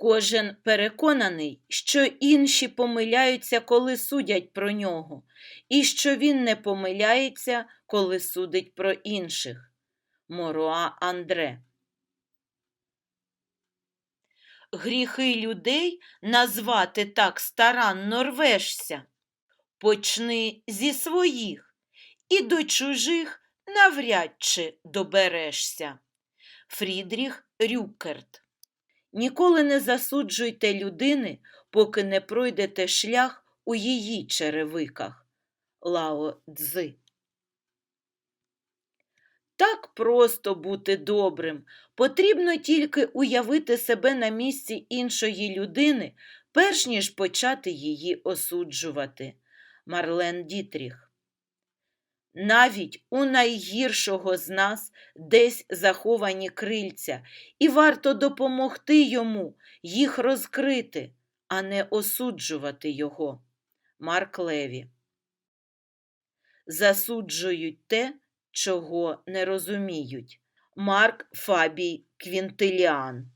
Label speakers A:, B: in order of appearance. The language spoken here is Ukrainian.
A: Кожен переконаний, що інші помиляються, коли судять про нього, і що він не помиляється, коли судить про інших. Моруа Андре. Гріхи людей назвати так старанно рвешся. Почни зі своїх, і до чужих навряд чи доберешся. Фрідріх Рюкерт Ніколи не засуджуйте людини, поки не пройдете шлях у її черевиках. Лао Цзи. Так просто бути добрим. Потрібно тільки уявити себе на місці іншої людини, перш ніж почати її осуджувати. Марлен Дітріх. Навіть у найгіршого з нас десь заховані крильця, і варто допомогти йому їх розкрити, а не осуджувати його. Марк Леві. Засуджують те, чого не розуміють. Марк Фабій Квінтиліан